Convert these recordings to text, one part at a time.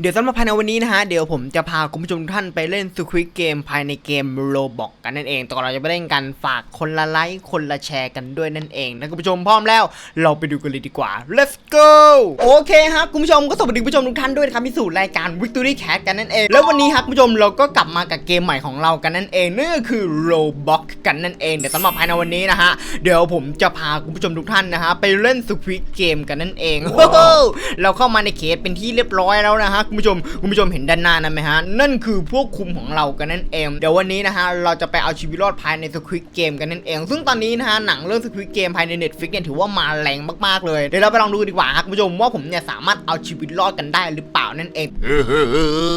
เดี๋ยวสำหรับภายในวันนี้นะฮะ เดี๋ยวผมจะพาคุณผู้ชมทุกท่านไปเล่นสควิ g เกมภายในเกมโ o บอกกันนั่นเองแต่ก่อนเราจะไปเล่นกันฝากคนละไลค์คนละแชร์กันด้วยนั่นเองนะคุณผู้ชมพร้อมแล้ว เราไปดูกันเลยดีกว่า let's go โอเคครับคุณผู้ชมก็สวัสดีคุณผู้ชมทุกท่านด้วยนะครับที่สู่รายการ Victory Cat กันนั่นเอง แล้ววันนี้ครับคุณผู้ชมเราก็กลับมากับเกมใหม่ของเรากันนั่นเองนั่นก็คือ Roblox กันนั่นเองเดี๋ยวสำหรับภายในวันนี้นะฮะเดี๋ยวผมจะพาคุณผู้ชมทุกท่านนะฮะไปเล่นสควิ g เกมกันนั่นเองเราเข้ามาในเขตเป็นที่เรียบร้อยแล้วนะฮะคุณผู้ชมคุณผู้ชมเห็นด้านหน้านั้นไหมฮะนั่นคือพวกคุมของเรากันนั่นเอง เดี๋ยววันนี้นะฮะเราจะไปเอาชีวิตรอดภายในสควิ g เกมกันนั่นเอง ซึ่งตอนนี้นะฮะหนังเรื่องสควิ g เกมภายใน Netflix เนี่ยถือว่ามาแรงมากๆเลยเดี๋ยวเราไปลองดูดีกว่าครับคุณผู้ชมว่าผมเนี่ยสามารถเอาชีวิตรอดกันได้หรือเปล่านั่นเองเอ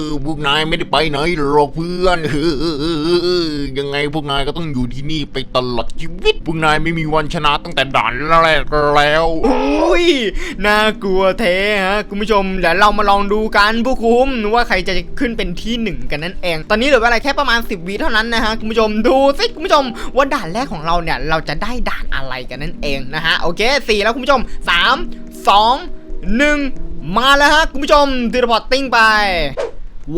อพวกนายไม่ได้ไปไหนหรอกเพื่อนเออเออเออเออยังไงพวกนายก็ต้องอยู่ที่นี่ไปตลอดชีวิตพวกนายไม่มีวันชนะตั้งแต่ด่านแรกแล้วอุ้ยน่ากลัวเทฮะคุณผู้ชมเดี๋ยวเรามาลองดูกันผู้คุมว่าใครจะขึ้นเป็นที่หนึ่งกันนั่นเอง ตอนนี้เหลือเวลาแค่ประมาณ 10วิเท่านั้นนะฮะคุณผู้ชมดูสิคุณผู้ชมว่าด่านแรกของเราเนี่ยเราจะได้ด่านอะไรกันนั่นเองนะฮะโอเคสี่แล้วคุณผู้ชม3 2 1มาแล้วฮะคุณผู้ชมทีระพอตติ้งไป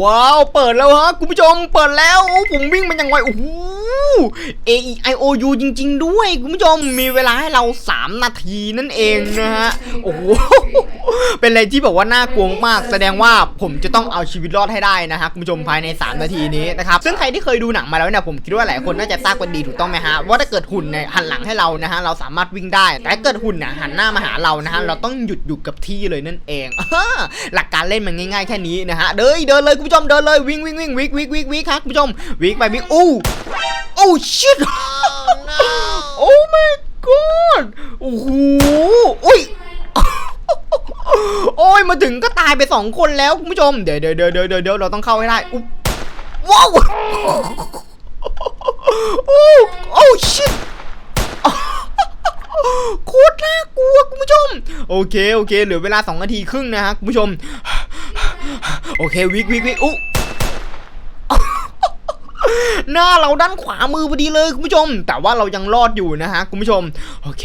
ว้าว เปิดแล้วฮะ คุณผู้ชม เปิดแล้ว ผมวิ่งมันอย่างไว โอ้โห A E I O U จริง ๆ ด้วย คุณผู้ชม มีเวลาให้เรา 3 นาทีนั่นเองนะฮะ โอ้โห เป็นอะไรที่แบบว่าน่ากลัวมาก แสดงว่าผมจะต้องเอาชีวิตรอดให้ได้นะฮะคุณผู้ชมภายใน 3 นาทีนี้นะครับ ซึ่งใครที่เคยดูหนังมาแล้วเนี่ยผมคิดว่าหลายคนน่าจะทราบกันดีถูกต้องไหมฮะ ว่าถ้าเกิดหุ่นเนี่ยหันหลังให้เรานะฮะเราสามารถวิ่งได้ แต่ถ้าเกิดหุ่นเนี่ยหันหน้ามาหาเรานะฮะเราต้องหยุดอยู่กับที่เลยนั่นเองหลักการเล่นมันง่ายๆแค่นี้นะฮะเดินเดินเลยคุณผู้ชมเดินเลยวิ่งวิ่งวิ่งวิ่งวิ่งวิ่งวิ่งครับคุณผู้ชมวิ่งไปวิ่งอู้โอ้ shit โอ้ my god โอ้โหอุ้ย โอ้ยมาถึงก็ตายไปสองคนแล้วคุณผู้ชม เดี๋ยวเดี๋ยวเดี๋ยวเดี๋ยวเดี๋ยวเราต้องเข้าให้ได้อุ๊บว้าวโอ้โอ้ shit โคตรน่ากลัวคุณผู้ชม โอเคโอเคเหลือเวลา2นาทีครึ่งนะฮะคุณผู้ชม โอเควิกวิกวิกอุ๊หน้าเราด้านขวามือพอดีเลยคุณผู้ชม แต่ว่าเรายังรอดอยู่นะฮะคุณผู้ชม โอเค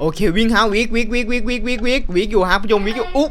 โอเค วิ่งฮะวิกวิกวิกวิกวิกวิกวิกวิกอยู่ฮะคุณผู้ชมวิกอยู่อุ๊บ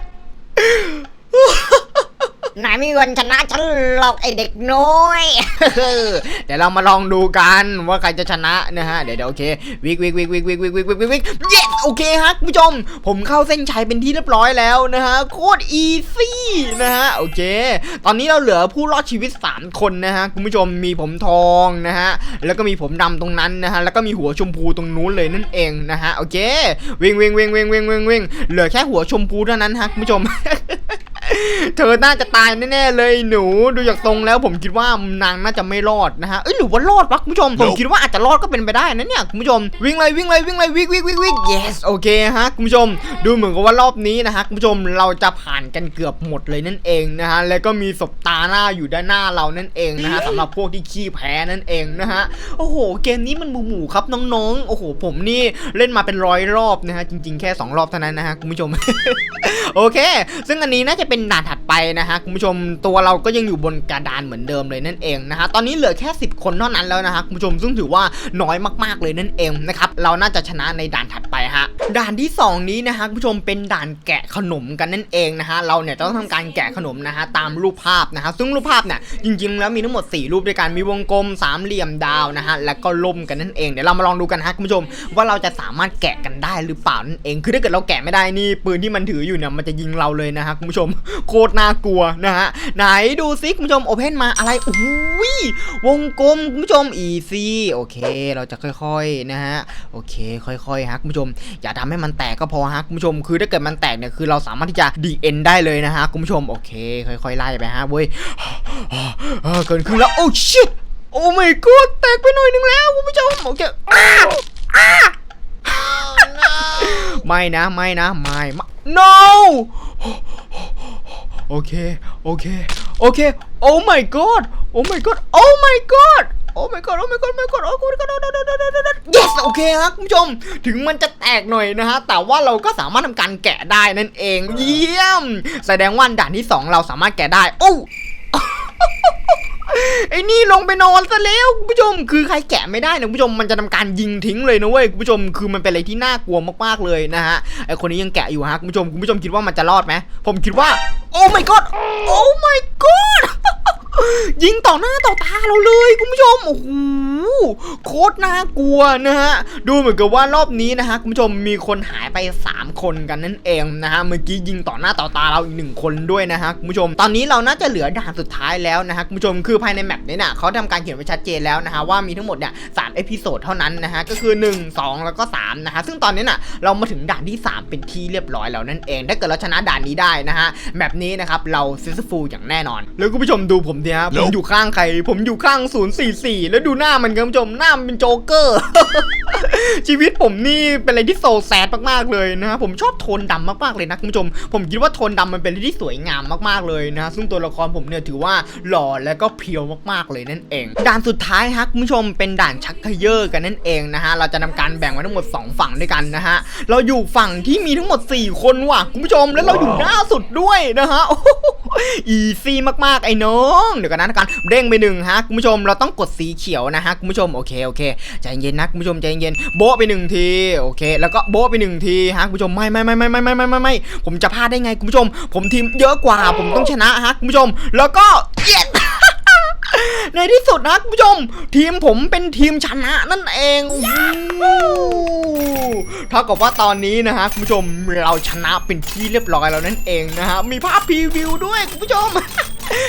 นายไม่มีวันชนะฉันหรอกไอเด็กน้อยเดี๋ยวเรามาลองดูกันว่าใครจะชนะนะฮะเดี๋ยวเดี๋ยวโอเควิกวิกวิกวิกวิกวิกวิกวิกวิกวิก yes โอเคฮะคุณผู้ชม ผมเข้าเส้นชัยเป็นที่เรียบร้อยแล้วนะฮะโคตรอีซี่นะฮะโอเค ตอนนี้เราเหลือผู้รอดชีวิต 3 คนนะฮะคุณผู้ชมมีผมทองนะฮะแล้วก็มีผมดำตรงนั้นนะฮะแล้วก็มีหัวชมพูตรงนู้นเลยนั่นเองนะฮะโอเควิ่งวิ่งวิ่งวิ่งวิ่งวิ่งวิ่งเหลือแค่หัวชมพูเท่านั้นฮะคุณผู้ชม เธอน่าจะตายแน่ๆเลยหนูดูจากตรงแล้วผมคิดว่านางน่าจะไม่รอดนะฮะเอ้ยหรือว่ารอดวะคุณผู้ชมผมคิดว่าอาจจะรอดก็เป็นไปได้นะเนี่ยคุณผู้ชมวิ่งเลยวิ่งเลยวิ่งเลยวิ่งวิ่งวิ่งวิ่ง yes โอเคฮะคุณผู้ชม ดูเหมือนกับว่ารอบนี้นะฮะคุณผู้ชมเราจะผ่านกันเกือบหมดเลยนั่นเองนะฮะแล้วก็มีศพตาหน้าอยู่ด้านหน้าเรานั่นเองนะฮะสำหรับพวกที่ขี้แพ้นั่นเองนะฮะโอ้โห เกมนี้มันหมู่หมู่ๆครับน้องๆโอ้โห ผมนี่เล่นมาเป็นร้อยรอบนะฮะจริง ๆแค่ 2 รอบเท่านั้นนะฮะคุณผู้ชมโอเค ซึ่งอันนี้น่าจะเป็นด่านถัดไปนะฮะคุณผู้ชมตัวเราก็ยังอยู่บนกระดานเหมือนเดิมเลยนั่นเองนะฮะตอนนี้เหลือแค่ 10 คนเท่านั้นแล้วนะฮะคุณผู้ชมซึ่งถือว่าน้อยมากๆเลยนั่นเองนะครับเราน่าจะชนะในด่านถัดไปฮะด่านที่ 2 นี้นะฮะคุณผู้ชมเป็นด่านแกะขนมกันนั่นเองนะฮะเราเนี่ยต้องทำการแกะขนมนะฮะตามรูปภาพนะฮะซึ่งรูปภาพเนี่ยจริง ๆ แล้วมีทั้งหมด 4 รูปด้วยกันมีวงกลมสามเหลี่ยมดาวนะฮะแล้วก็ล่มกันนั่นเองเดี๋ยวเรามาลองดูกันฮะคุณผู้ชมว่าเราจะสามารถแกะกันได้หรือเปล่านั่นเอง คือถ้าเกิดเราแกะไม่ได้นี่ปืนที่มันถืออยู่เนี่ยมันจะยิงเราเลยนะฮะคุณผู้ชมโคตรน่ากลัวนะฮะ ไหนดูซิคุณผู้ชมโอเพนมาอะไรโอ้ยววงกลมคุณผู้ชมอีซี่โอเค เราจะค่อยๆนะฮะโอเค ค่อยๆฮะคุณผู้ชม อย่าทำให้มันแตกก็พอฮะคุณผู้ชม คือถ้าเกิดมันแตกเนี่ยคือเราสามารถที่จะดีเอ็นได้เลยนะฮะคุณผู้ชมโอเค ค่อยๆไล่ไปฮะเว้ยเออเกินครึ่งแล้วโอ้ชิตโอ้ my god แตกไปหน่อยนึงแล้วคุณผู้ชมโอเคอ้าอ้าไม่นะไม่นะไม่ไม่ no โอเค โอเค โอเค โอ้ my god โอ้ my god โอ้ my god โอ้ my god โอ้ my god my god โอ้ my god โอ้ my god yes โอเคครับคุณผู้ชม ถึงมันจะแตกหน่อยนะฮะ แต่ว่าเราก็สามารถทำการแกะได้นั่นเอง เยี่ยม แสดงว่าด่านที่ 2 เราสามารถแกะได้ โอ้ ไอ้นี่ลงไปนอนซะแล้วคุณผู้ชม คือใครแกะไม่ได้นะคุณผู้ชมมันจะทำการยิงทิ้งเลยนะเว้ยคุณผู้ชมคือมันเป็นอะไรที่น่ากลัวมากๆเลยนะฮะไอคนนี้ยังแกะอยู่ฮะคุณผู้ชมคุณผู้ชมคิดว่ามันจะรอดไหมผมคิดว่า โอ้ my god โอ้ my god ยิงต่อหน้าต่อตาเราเลยคุณผู้ชมโอ้โหโคตรน่ากลัวนะฮะดูเหมือนกับว่ารอบนี้นะฮะคุณผู้ชมมีคนหายไป 3 คนกันนั่นเองนะฮะเมื่อกี้ยิงต่อหน้าต่อตาเราอีกหนึ่งคนด้วยนะฮะคุณผู้ชม ตอนนี้เราน่าจะเหลือด่านสุดท้ายแล้วนะฮะคุณผู้ชมคือภายในแมปนี้เนี่ยเขาทำการเขียนไว้ชัดเจนแล้วนะฮะว่ามีทั้งหมดเนี่ยสามเอพิโซดเท่านั้นนะฮะก็คือ 1 2 แล้วก็3นะฮะซึ่งตอนนี้น่ะเรามาถึงด่านที่ 3 เป็นที่เรียบร้อยแล้วนั่นเองถ้าเกิดเราชนะด่านนี้ได้นะฮะแมปนี้นะครับเราซิสฟูอย่างแน่นอน แล้วคุณผู้ชมดูผมเนี่ยฮะ ผมอยู่ข้างใคร ผมอยู่ข้าง 044 แล้วดูหน้ามันครับคุณผู้ชม หน้ามันเป็นโจ๊กเกอร์ ชีวิตผมนี่เป็นอะไรที่โซแซดมากๆเลยนะฮะผมชอบโทนดำมากๆเลยนะคุณผู้ชม ผมคิดว่าโทนดำมันเป็นอะไรที่สวยงามมากๆเลยนะฮะซึ่งตัวละครผมเนี่ยถือว่าหล่อและก็เพียวมากๆเลยนั่นเอง ด่านสุดท้ายฮะคุณผู้ชมเป็นด่านชักเขยอกันนั่นเองนะฮะเราจะทำการแบ่งไว้ทั้งหมด 2 ฝั่งด้วยกันนะฮะเราอยู่ฝั่งที่มีทั้งหมด 4 คนว่ะคุณผู้ชมแล้วเราอยู่หน้าสุดด้วยนะฮะอีซี่มากๆไอ้น้องเดี๋ยวกันนะการเด้งไปหนึ่งฮะคุณผู้ชมเราต้องกดสีเขียวนะฮะคุณผู้ชมโอเคโอเคใจเย็นนะคุณผู้ชมใจเย็นโบ๊ะไปหนึ่งทีโอเค แล้วก็โบ๊ะไปหนึ่งทีฮะคุณผู้ชมไม่ไม่ไม่ไม่ไม่ไม่ไม่ไม่ไม่ผมจะพลาดได้ไงคุณผู้ชม ผมทีมเยอะกว่า ผมต้องชนะฮะคุณผู้ชม แล้วก็เย็ดในที่สุดนะคุณผู้ชม ทีมผมเป็นทีมชนะนั่นเองโอ้โหเท่ากับว่าตอนนี้นะฮะคุณผู้ชมเราชนะเป็นที่เรียบร้อยแล้วนั่นเองนะฮะมีภาพพรีวิวด้วยคุณผู้ชม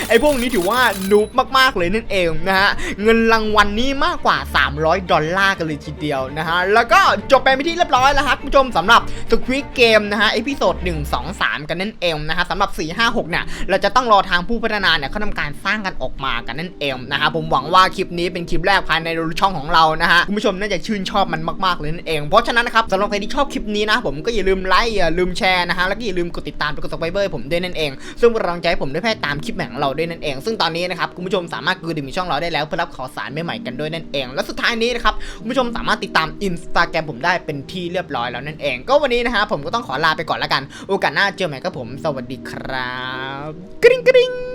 ไอ้พวกนี้ถือว่านูบมากๆเลยนั่นเองนะฮะเงินรางวัลนี้มากกว่า 300 ดอลลาร์กันเลยทีเดียวนะฮะแล้วก็จบไปเป็นที่เรียบร้อยแล้วครับคุณผู้ชมสำหรับสควิกเกมนะฮะเอพิโซด1 2 3 กันนั่นเองนะฮะสำหรับ 4 5 6เนี่ยเราจะต้องรอทางผู้พัฒนาเนี่ยเขาทำการสร้างกันออกมากันนั่นเองนะฮะผมหวังว่าคลิปนี้เป็นคลิปแรกภายในช่องของเรานะฮะคุณผู้ชมน่าจะชื่นชอบมันมากๆเลยนั่นเอง เพราะฉะนั้นนะครับสำหรับใครที่ชอบคลิปนี้นะผมก็อย่าลืมไลค์อย่าลืมแชร์นะฮะแล้วก็อย่าลืมกดติดตามกด subscribe ผมด้วยนั่นเอง ซึ่งกำลังใจผมได้แพร่ตามคลิปใหม่ของเราด้วยนั่นเอง ซึ่งตอนนี้นะครับคุณผู้ชมสามารถกดติดตามช่องเราได้แล้วเพื่อรับข่าวสารใหม่ๆกันด้วยนั่นเอง และสุดท้ายนี้นะครับคุณผู้ชมสามารถติดตามอินสตาแกรมผมได้เป็นที่เรียบร้อยแล้วนั่นเอง ก็วันนี้นะครับผมก็ต้องขอลาไปก่อนละกัน โอกาสหน้าเจอใหม่กับผม สวัสดีครับกริ๊งกริ๊ง